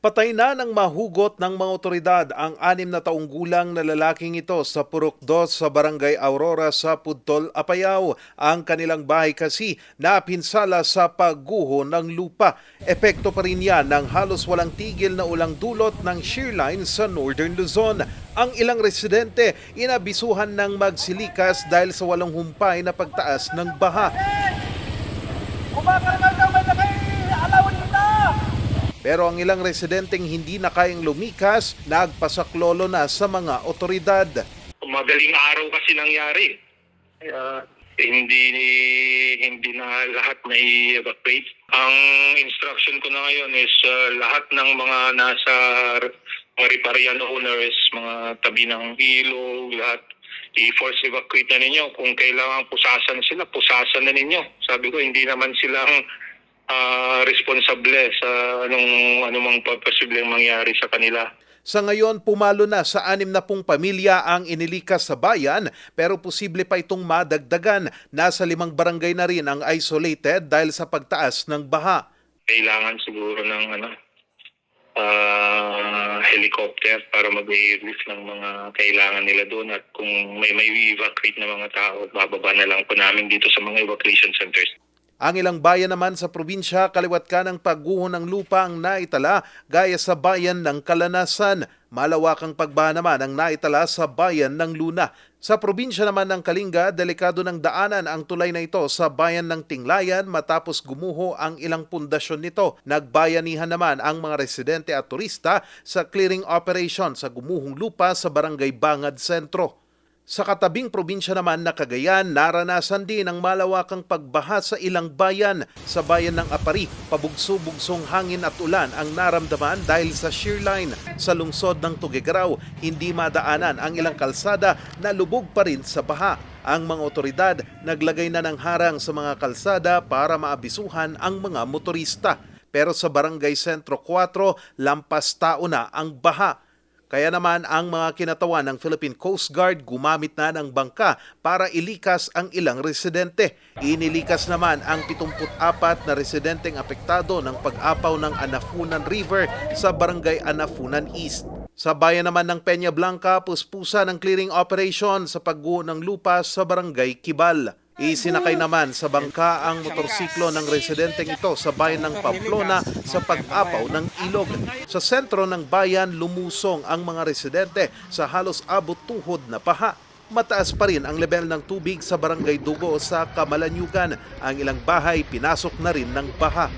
Patay na ng mahugot ng mga otoridad ang anim na taong gulang na lalaking ito sa Purok 2 sa Barangay Aurora sa Pudtol, Apayao. Ang kanilang bahay kasi napinsala sa pagguho ng lupa. Epekto pa rin yan ng halos walang tigil na ulang dulot ng shear line sa Northern Luzon. Ang ilang residente inabisuhan ng magsilikas dahil sa walang humpay na pagtaas ng baha. Kumakargal Pero ang ilang residenteng hindi na kayang lumikas, nagpasaklolo na sa mga otoridad. madaling araw kasi nangyari. Kaya hindi hindi na lahat na i-evacuate. Ang instruction ko na ngayon is uh, lahat ng mga nasa mga riparian owners, mga tabi ng ilog, lahat i-force evacuate na ninyo. Kung kailangan pusasan sila, pusasan na ninyo. Sabi ko, hindi naman silang ah, responsable sa anong anumang posibleng mangyari sa kanila. Sa ngayon, pumalo na sa anim na pung pamilya ang inilikas sa bayan pero posible pa itong madagdagan. Nasa limang barangay na rin ang isolated dahil sa pagtaas ng baha. kailangan siguro ng ano ah, helicopter para mag-relief ng mga kailangan nila doon at kung may may evacuate na mga tao bababa na lang po namin dito sa mga evacuation centers. Ang ilang bayan naman sa probinsya, kaliwat ka ng pagguho ng lupa ang naitala gaya sa bayan ng Kalanasan. Malawakang pagbaha naman ang naitala sa bayan ng Luna. Sa probinsya naman ng Kalinga, delikado ng daanan ang tulay na ito sa bayan ng Tinglayan matapos gumuho ang ilang pundasyon nito. Nagbayanihan naman ang mga residente at turista sa clearing operation sa gumuhong lupa sa Barangay Bangad Sentro. Sa katabing probinsya naman na Cagayan, naranasan din ang malawakang pagbaha sa ilang bayan. Sa bayan ng Apari, pabugso-bugsong hangin at ulan ang naramdaman dahil sa shear line. Sa lungsod ng Tugigaraw, hindi madaanan ang ilang kalsada na lubog pa rin sa baha. Ang mga otoridad naglagay na ng harang sa mga kalsada para maabisuhan ang mga motorista. Pero sa Barangay Sentro 4, lampas tao na ang baha. Kaya naman ang mga kinatawan ng Philippine Coast Guard gumamit na ng bangka para ilikas ang ilang residente. Inilikas naman ang 74 na residenteng apektado ng pag-apaw ng Anafunan River sa barangay Anafunan East. Sa bayan naman ng Peña Blanca, puspusa ng clearing operation sa pagguho ng lupa sa barangay Kibal. Isinakay naman sa bangka ang motorsiklo ng residenteng ito sa bayan ng Pamplona sa pag-apaw ng ilog. Sa sentro ng bayan, lumusong ang mga residente sa halos abot tuhod na paha. Mataas pa rin ang level ng tubig sa barangay Dugo sa Kamalanyugan. Ang ilang bahay pinasok na rin ng baha.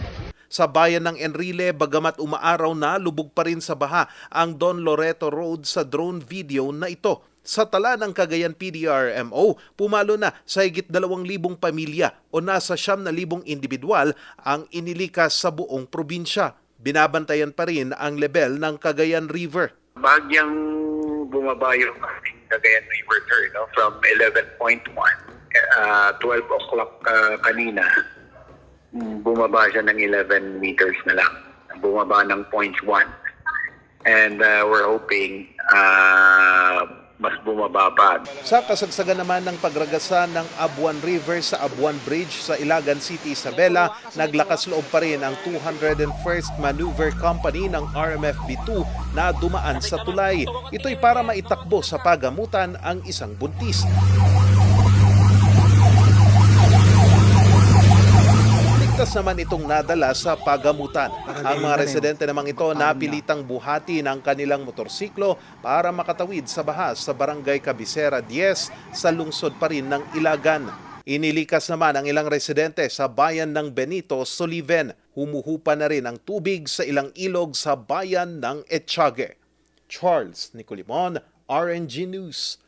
Sa bayan ng Enrile, bagamat umaaraw na, lubog pa rin sa baha ang Don Loreto Road sa drone video na ito. Sa tala ng Cagayan PDRMO, pumalo na sa higit 2,000 pamilya o nasa 9,000 individual ang inilikas sa buong probinsya. Binabantayan pa rin ang level ng Cagayan River. bahagyang bumaba yung aming Cagayan River sir, no? from 11.1, uh, 12 o'clock uh, kanina, bumaba siya ng 11 meters na lang. Bumaba ng 0.1. And uh, we're hoping uh, mas bumaba pa. Sa kasagsagan naman ng pagragasan ng Abuan River sa Abuan Bridge sa Ilagan City, Isabela, naglakas loob pa rin ang 201st Maneuver Company ng RMFB-2 na dumaan sa tulay. Ito'y para maitakbo sa pagamutan ang isang buntis. Ligtas naman itong nadala sa pagamutan. Ang mga residente namang ito napilitang buhati ng kanilang motorsiklo para makatawid sa bahas sa barangay Cabicera 10 sa lungsod pa rin ng Ilagan. Inilikas naman ang ilang residente sa bayan ng Benito, Soliven. Humuhupa na rin ang tubig sa ilang ilog sa bayan ng Etchage. Charles Nicolimon, RNG News.